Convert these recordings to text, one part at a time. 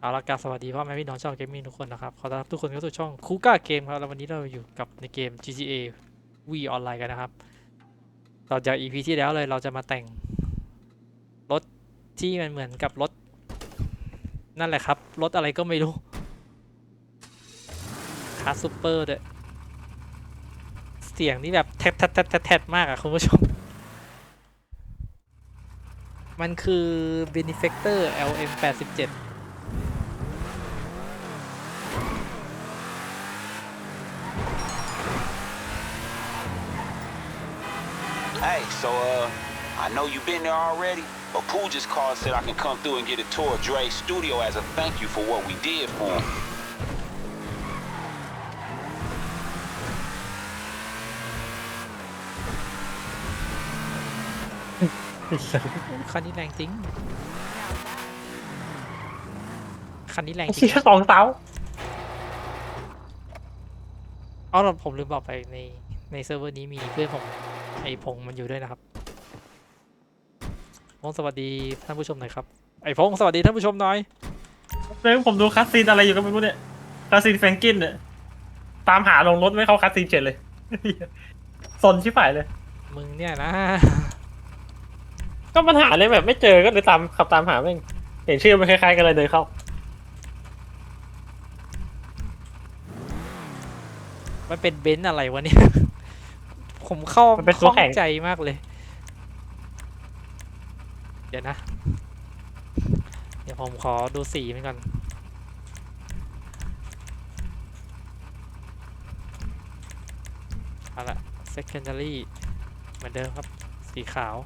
เอาละการสวัสดีพ่อแม่พี่น้องชาวเกมมิ่งทุกคนนะครับ ขอต้อนรับทุกคนเข้าสู่ช่องคูก้าเกมครับ แล้ววันนี้เราอยู่กับในเกม GTA V Online กันนะครับ ต่อจาก EP ที่แล้วเลยเราจะมาแต่ง รถที่มันเหมือนกับรถ นั่นแหละครับ รถอะไรก็ไม่รู้คาร์ซูเปอร์เด้อเสียงนี่แบบแทบแทบแทบแทบมากอะคุณผู้ชม มันคือ Benefactor LM87 uh, I know you've been there already, but Pooh just called and said I can come through and get a tour of Dre's studio as a thank you for what we did for him. คันนี้แรงจริง คันนี้แรงจริเสีงยสองเสาเอาเราผมลืมบอกไปในในเซิร์ฟเวอร์นี้มีเพื่อนผมไอพงษ์มันอยู่ด้วยนะครับพงษ์สวัสดีท่านผู้ชมหน่อยครับไอพงษ์สวัสดีท่านผู้ชมหน่อยเลยผมดูคัสซีนอะไรอยู่ก็ไม่รู้เนี่ยคัสซีนแฟรงกินเนี่ยตามหาลงรถไม่เข้าคัสซีนเจ็ดเลยสนชิบหายเลย มึงเนี่ยนะก็ปัญหาเลยแบบไม่เจอก็เลยตามขับตามหาแม่งเห็นชื่อมันคล้ายๆกันเลยเดินเข้ามันเป็นเบนซ์อะไรวะเนี่ย ผมเข้ามันเป็นข้ตัวองแข่งใจมากเลย เดี๋ยวนะ เดี๋ยวผมขอดูสีมันก่อน เอาละ secondary เหมือนเดิมครับ สีขาว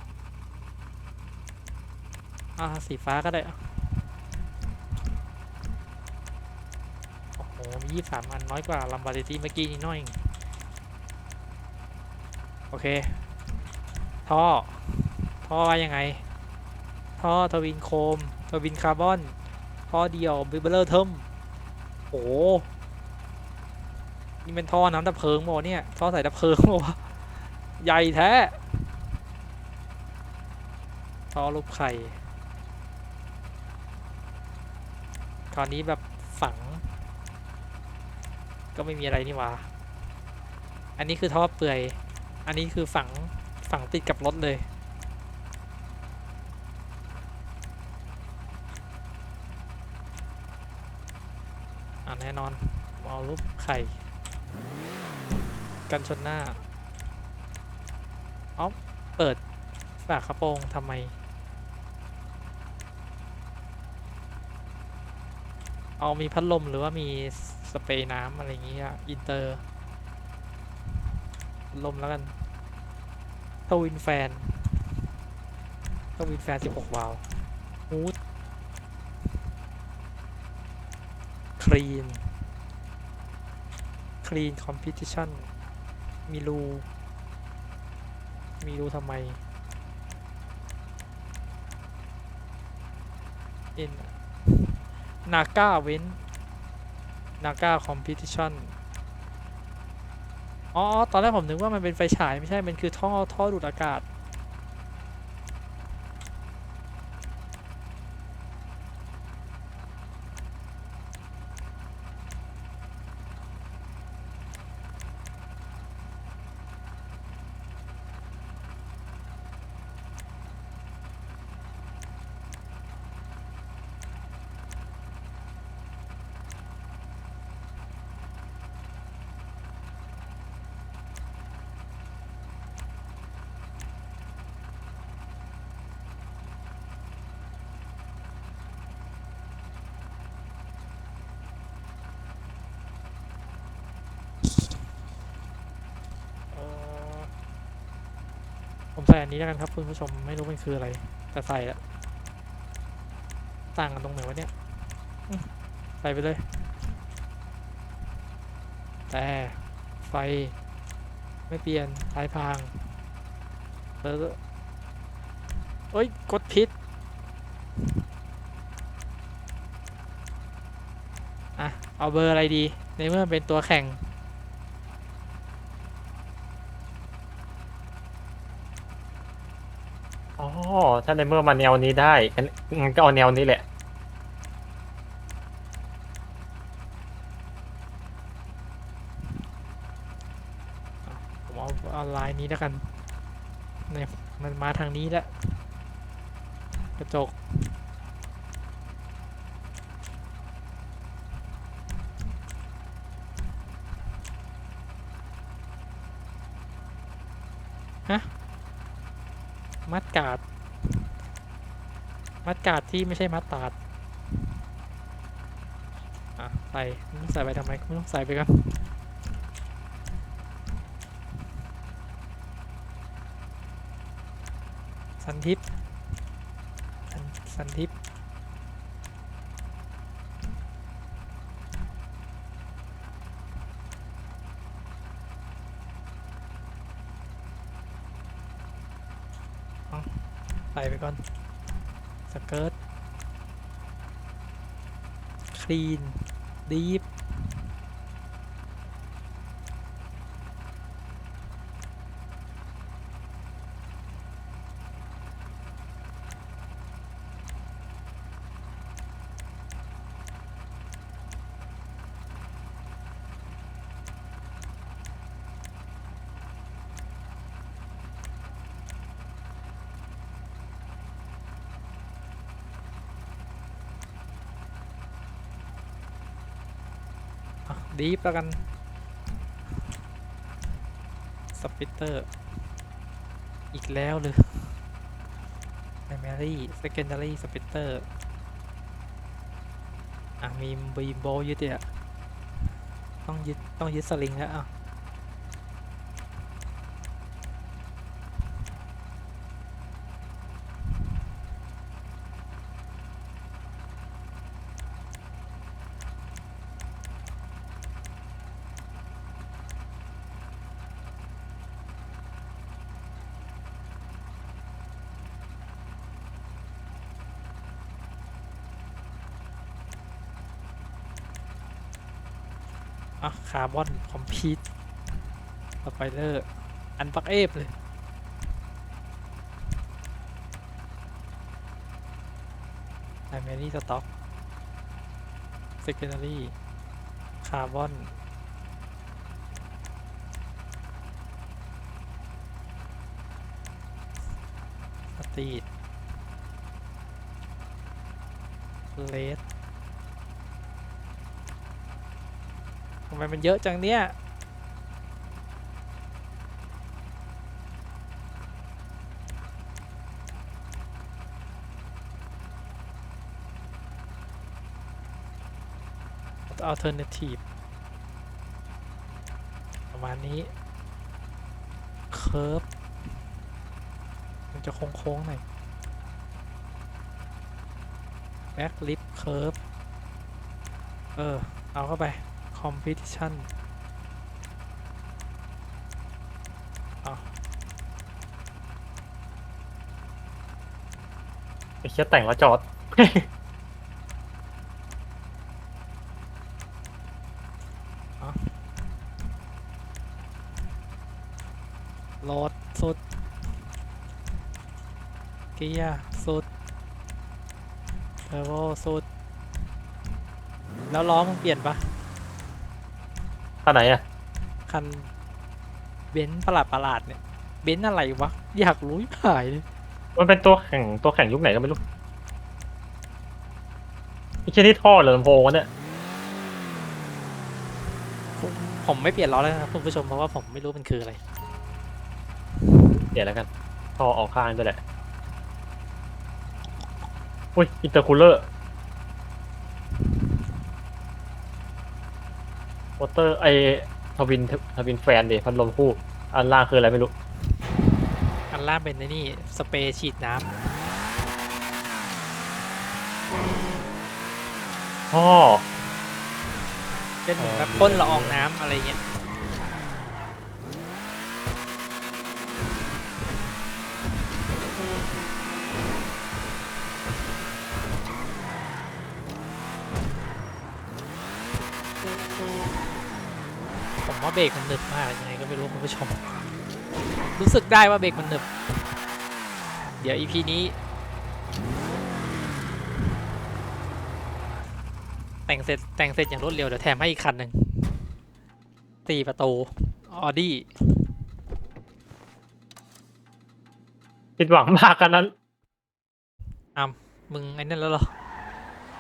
อ่า สีฟ้าก็ได้อะโอ้โห มียี่สามอันน้อยกว่าลัมบาร์ตี้เมื่อกี้นิดหน้อยเอง โอเค ท่อ ท่อว่ายังไง ท่อทวินโคมทวินคาร์บอน ท่อเดียวบิเบลเลอร์เทิมโอ้นี่เป็นท่อน้ำดับเพลิงโมเนี่ย ท่อใส่ดับเพลิงโมวะใหญ่แท้ ท่อรูปไข่คราวนี้แบบฝัง ก็ไม่มีอะไรนี่หว่าอันนี้คือท่อเปื่อย อันนี้คือฝังฝังติดกับรถเลย อ่าแน่นอนเอารูปไข่ กันชนหน้าเอเปิดฝากระโปรงทำไม เอามีพัดลมหรือว่ามีสเปรย์น้ำอะไรอย่างเงี้ยอินเตอร์ ลมแล้วกันทวินแฟนทวินแฟน 16 วาล์วมูดคลีนคลีนคอมพิติชันมีรู มีรูทำไม in นาก้าเว้นนาก้าคอมพิติชัน อ๋อ ตอนแรกผมนึกว่ามันเป็นไฟฉายไม่ใช่ มันคือท่อท่อดูดอากาศ เอ่อ ผมใส่อันนี้แล้วกันครับคุณผู้ชมไม่รู้มันคืออะไร แต่ใส่ละต่างกันตรงไหนวะเนี่ยใส่ไปเลย แต่ไฟ ไม่เปลี่ยนสายพางเออเอ้ย กดพิษอะ เอาเบอร์อะไรดี ในเมื่อเป็นตัวแข่ง อ๋อ ถ้าในเมื่อมาแนวนี้ได้งั้นงั้นก็เอาแนวนี้แหละ ผมเอาเอาลายนี้แล้วกันเนี่ยมันมาทางนี้แล้วกระจก มัดกาด มัดกาดที่ไม่ใช่มัดตาดอะใส่ใส่ไปทำไมไม่ต้องใส่ไปกันสันทิปสันทิปเอาใส่ไปก่อน สเกิร์ตคลีนดีฟ ดีฟแล้วกัน สปิตเตอร์ อีกแล้วเลย primary secondary splitter อะ มีบีโบยึดเนี่ยต้องยึด ต้องยึดสลิงแล้วอะ คาร์บอนคอมพิวสไปเลอร์ อันปักเอฟเลย primary stock secondary คาร์บอนสตรีทเลส ทำ ไมมันเยอะจังเนี่ย alternative ประมาณนี้ curve มันจะโค้งๆหน่อย back lip curve เออ เอาเข้าไป competition ไอ้เชี่ยแต่งแล้วจอดโหลดสุด เกียร์สุดเทอร์โบสุด แล้วล้อมึงเปลี่ยนปะ ท่าไหนอะคันเบนซ์ประหลาดประหลาดๆเนี่ยเบนซ์อะไรวะอยากรู้หายเลยมันเป็นตัวแข่งตัวแข่งยุคไหนก็ไม่รู้ไอ้เชี่ยที่ท่อเหรือลำโพงวะเนี่ยผมผมไม่เปลี่ยนล้อแล้วนะครับคุณผู้ชมเพราะว่าผมไม่รู้มันคืออะไรเดี๋ยวแล้วกันท่อออกข้างด้วยแหละอุ้ยอินเตอร์คูลเลอร์ วอเตอร์ไอทวินทวินแฟนเดพัดลมคู่ อันล่างคืออะไรไม่รู้ อันล่างเป็นไอ้นี่ สเปรย์ฉีดน้ท่อำเป็นเหมือนแบบพ่นละอองน้ำอะไรเงี้ย ผมว่าเบรกมันหนึบมากยังไงก็ไม่รู้คุณผู้ชม รู้สึกได้ว่าเบรกมันหนึบ เดี๋ยว EP นี้ แต่งเสร็จแต่งเสร็จอย่างรวดเร็วเดี๋ยวแถมให้อีกคันหนึ่งสี่ประตูออดี้ผิดหวังมากกันนั้นอ้าวมึงไอ้นั่นแล้วเหรอ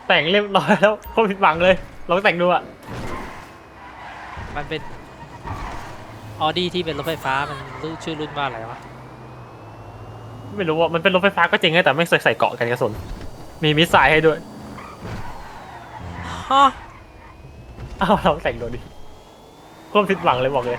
แต่งเรียบร้อยแล้วโคตรผิดหวังเลยลองแต่งดูอะมันเป็น ออดี้ที่เป็นรถไฟฟ้ามันรู้ชื่อรุ่นว่าอะไรวะไม่รู้ว่ามันเป็นรถไฟฟ้าก็จริงไงแต่ไม่ใส่ใส่เกาะกันกระสุน มีมิสไซล์ให้ด้วยฮะอ้าวเราแต่งดูดิโคตรผิดหวังเลยบอกเลย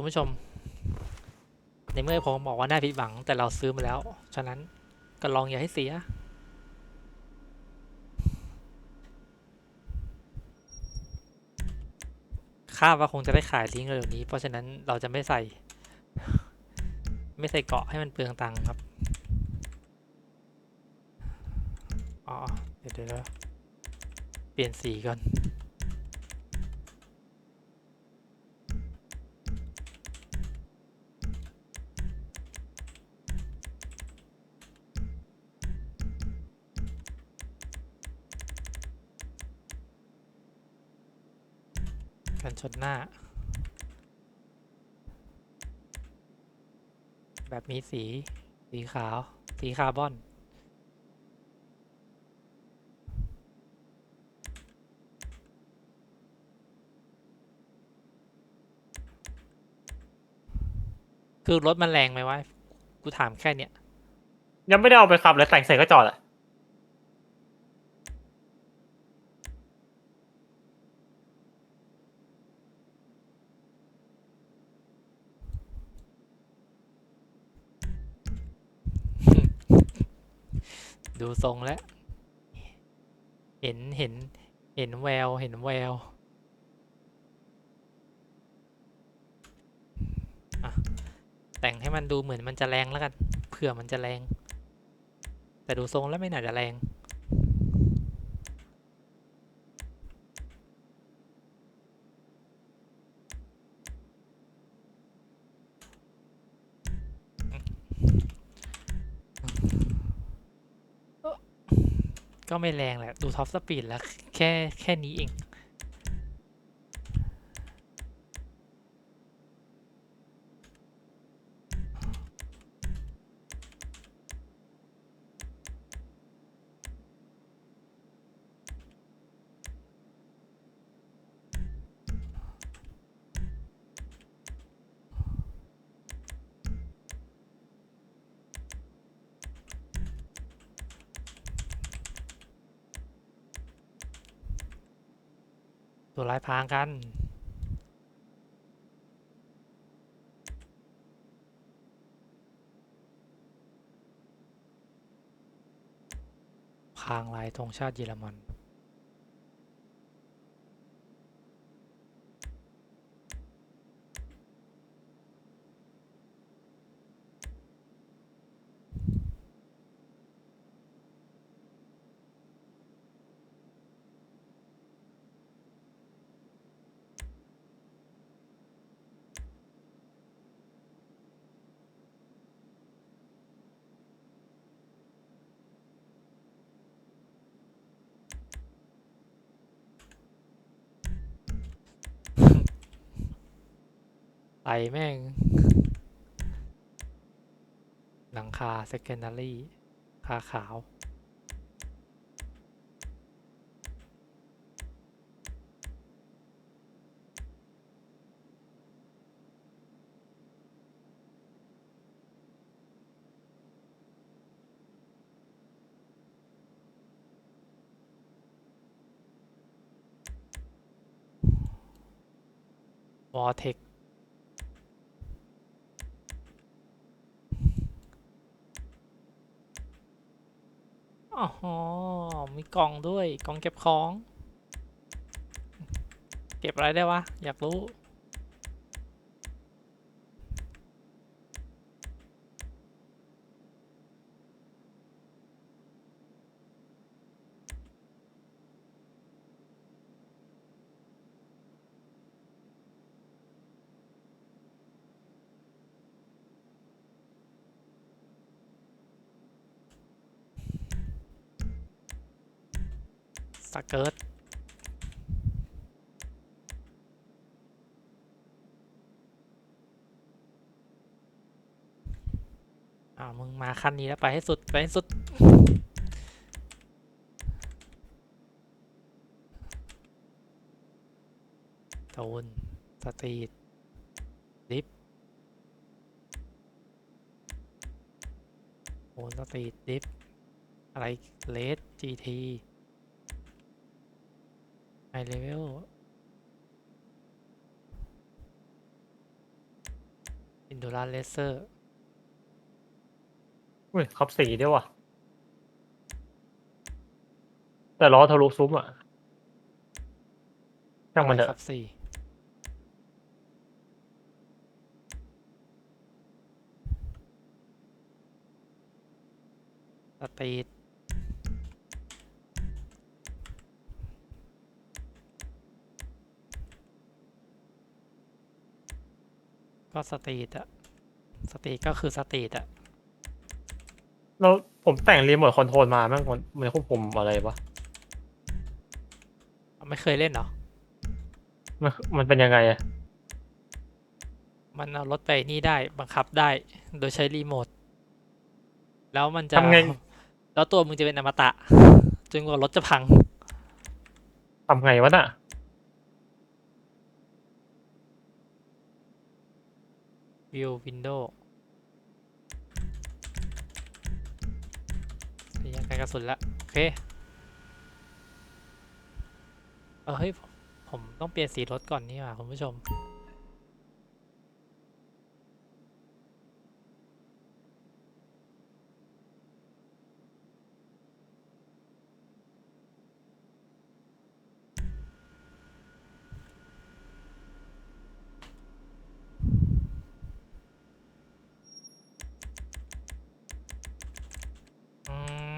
คุณผู้ชม ในเมื่อผมบอกว่าน่าผิดหวังแต่เราซื้อมาแล้ว ฉะนั้นก็ลองอย่าให้เสีย คาดว่าคงจะได้ขายลิงก์เร็วนี้ เพราะฉะนั้นเราจะไม่ใส่ ไม่ใส่เกาะให้มันเปลืองตังค์ครับ อ๋อ เดี๋ยวเดี๋ยวเปลี่ยนสีก่อน ชนหน้า แบบมีสี สีขาว สีคาร์บอน คือรถมันแรงไหมวะ กูถามแค่เนี้ย ยังไม่ได้เอาไปขับเลยแต่งเสร็จก็จอดอะ ดูทรงแล้ว เห็นเห็นเห็นแวว เห็นแววแต่งให้มันดูเหมือนมันจะแรงแล้วกัน เผื่อมันจะแรง แต่ดูทรงแล้วไม่น่าจะแรง ก็ไม่แรงแหละ ดูท็อปสปีดแล้ว แค่แค่นี้เอง ตัวลางกันพรางลายธงชาติเยอรมัน แม่ง หลังคา secondary คาขาว วอเทค อ๋อมีกล่องด้วย กล่องเก็บของ เก็บอะไรได้วะ อยากรู้ สเกิร์ตอ่าวมึงมาขั้นนี้แล้วไปให้สุดไปให้สุดโทนสตรีทดิฟโทนสตรีทดิฟอะไรเลสจีที ไฮเลเวลอินดูราเลเซอร์อุ้ยขับสีด้วยว่ะ แต่ล้อทะลุซุ้มอะช่างมันเถครัอะบสี่สตรี ก็สตรีทอะสตรีทก็คือสตรีทอะแล้วผมแต่งรีโมทคอนโทรลมาแม่งมันมันควบคุมอะไรวะไม่เคยเล่นเหรอ มันมันเป็นยังไงอะมันเอารถไปนี่ได้บังคับได้ โดยใช้รีโมท แล้วมันจะทำไง แล้วตัวมึงจะเป็นอมตะจนกว่ารถจะพัง ทำไงวะน่ะ View Window นี่ยังการกระสุนละ โอเค เออเฮ้ยผมผมต้องเปลี่ยนสีรถก่อนนี่หว่าคุณผู้ชม อืม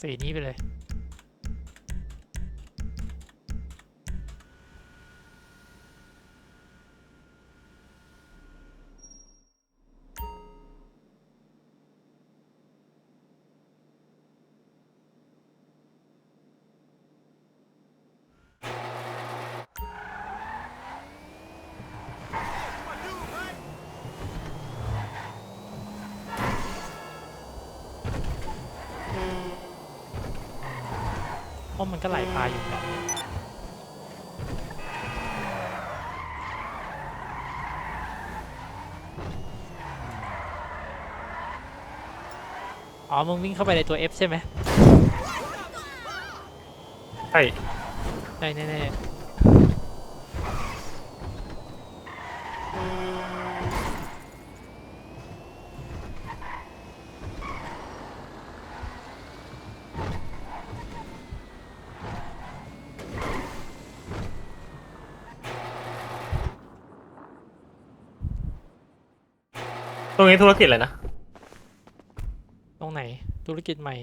สีนี้ไปเลย ราะมันก็ไหลพาอยู่แบบนี้อ๋อ มึงวิ่งเข้าไปในตัว F ใช่ไหมใช่ใช่แน่ๆ ตรงนี้ธุรกิจอะไรนะ ตรงไหนธุรกิจใหม่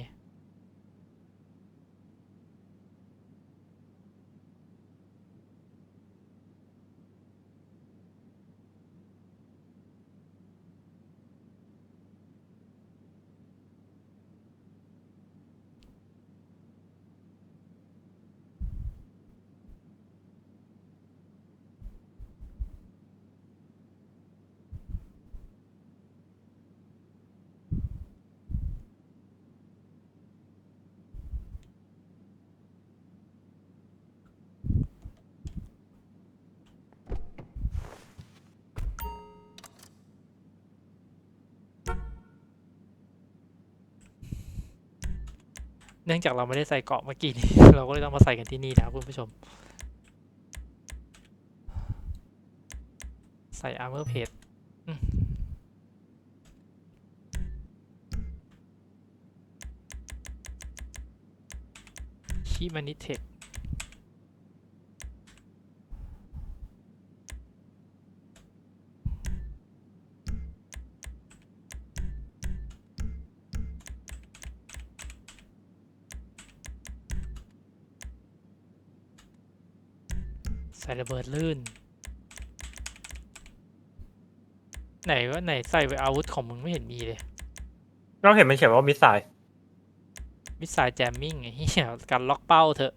เนื่องจากเราไม่ได้ใส่เกาะเมื่อกี้นี้ เราก็เลยต้องมาใส่กันที่นี่นะครับคุณผู้ชม ใส่ armor plate อืมชิมานิเทค ใส่ระเบิดลื่น ไหนว่าไหนใส่ไปอาวุธของมึงไม่เห็นมีเลย เราเห็นมันเขียนว่ามิสไซล์มิสไซล์แจมมิ่งไอ้เหี้ยการล็อกเป้าเถอะ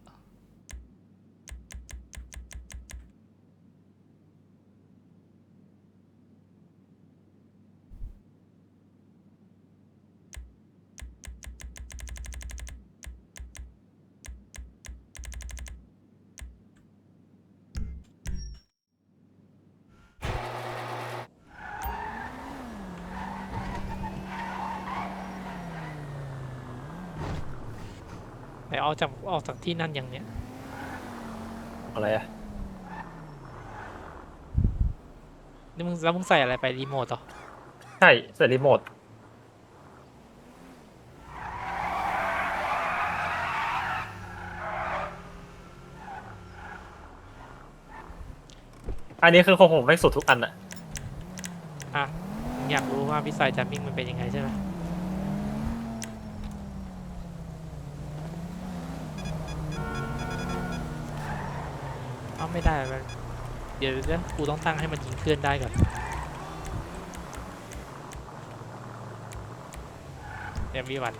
จากออกจากที่นั่นยังเนี้ยอะไรอะนี่มึงแล้วมึงใส่อะไรไปรีโมทเหรอใช่เสร็จรีโมทอันนี้คือของผมไม่สุดทุกอันอะอะมึงอยากรู้ว่ามิสไซล์แจมมิ่งมันเป็นยังไงใช่ไหม ไม่ได้มันเดี๋ยวเดี๋ยวกูต้องตั้งให้มันยิงเคลื่อนได้ก่อนเอ็มวีวัน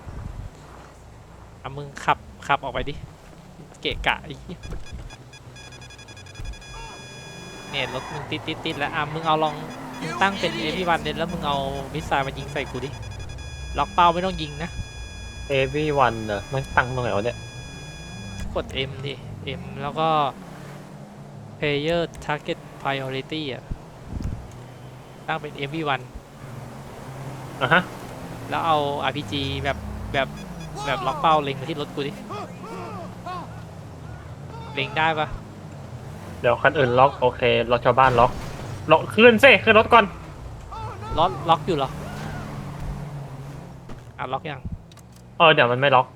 เอามึงขับขับออกไปดิ เกะกะไอ้เหี้ยเนี่ยรถมึงติดติดติดแล้วอะมึงเอาลองมึงตั้งเป็นเอ็มวีวันเนี่ยแล้วมึงเอามิสไซล์มายิงใส่กูดิ ล็อกเป้าไม่ต้องยิงนะเอวีวันเนอะมันตั้งตรงไหนวะเนี่ย กด M ดิ M แล้วก็ player target priority อะตั้งเป็น MV1 อะฮะ แล้วเอา RPG แบบแบบแบบล็อกเป้าเล็งมาที่รถกูดิ เล็งได้ปะเดี๋ยวคันอื่นล็อกโอเครถชาวบ้านล็อกล็อกขึ้นสิขึ้นรถก่อนล็อกล็อกอยู่เหรออะล็อกยังเออเดี๋ยวมันไม่ล็อก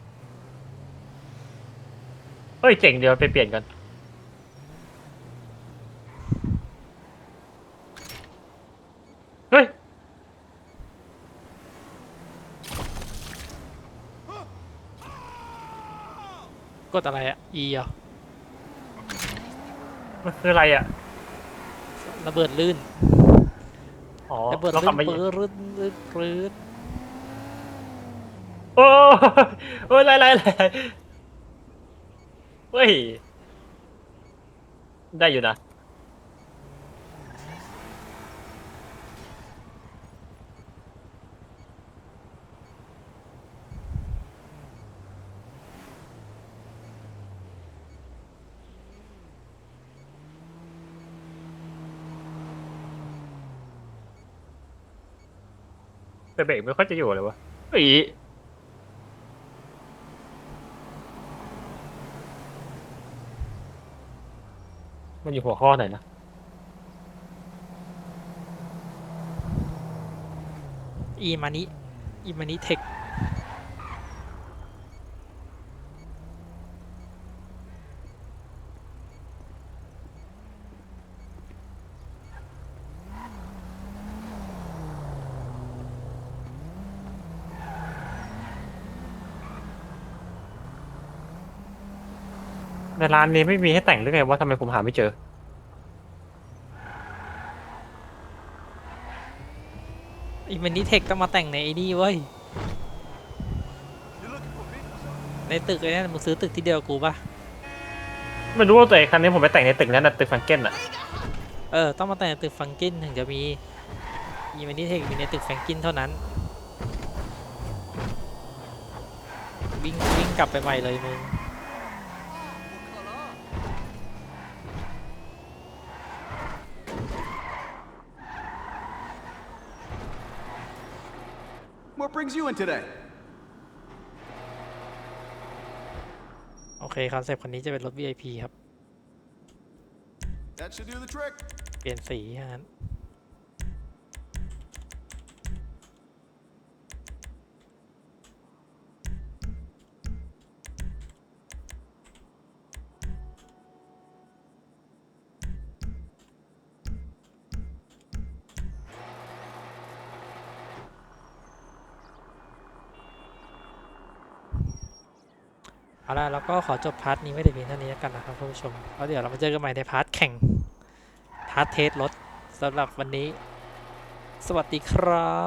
เฮ้ยเจ๋งเดี๋ยวไปเปลี่ยนกัน กดอะไรอะ E เหรอมันคืออะไรอะ ระเบิดลื่นอ๋อระเบิดเรากลื่ลับนมาปื้ดลื่นลื่นปื้ดโอ้โอ้ยอะไรอะไรอะไรเฮ้ย ได้อยู่นะ แต่เบรกไม่ค่อยจะอยู่เลยวะอีมันอยู่หัวข้อไหนนะอีมานิอีมานิเทค ในร้านนี้ไม่มีให้แต่งหรือไงว่าทำไมผมหาไม่เจอ อีมานิเทคต้องมาแต่งในไอ้นี่เว้ย ในตึกไอ้นั่นมึงซื้อตึกที่เดียวกับกูปะไม่รู้ว่าตัวไอ้คันนี้ผมไปแต่งในตึกนั้นนะตึกฟังเก้นอะเออ ต้องมาแต่งในตึกฟังกินถึงจะมีอีมันนี่เทคมีในตึกแฟงกินเท่านั้น วิ่งวิ่งกลับไปใหม่เลยมึง What brings you in today? โอเคคอนเซปต์คันนี้จะเป็นรถ VIP ครับ That should do the trick. เปลี่ยนสีฮะ ล่ะแล้วก็ขอจบพาร์ทนี้ไว้แต่เพียงเท่านี้แล้วกันนะครับท่านผู้ชมแล้วเดี๋ยวเรามาเจอกันใหม่ในพาร์ทแข่งพาร์ทเทสรถสำหรับวันนี้ สวัสดีครับ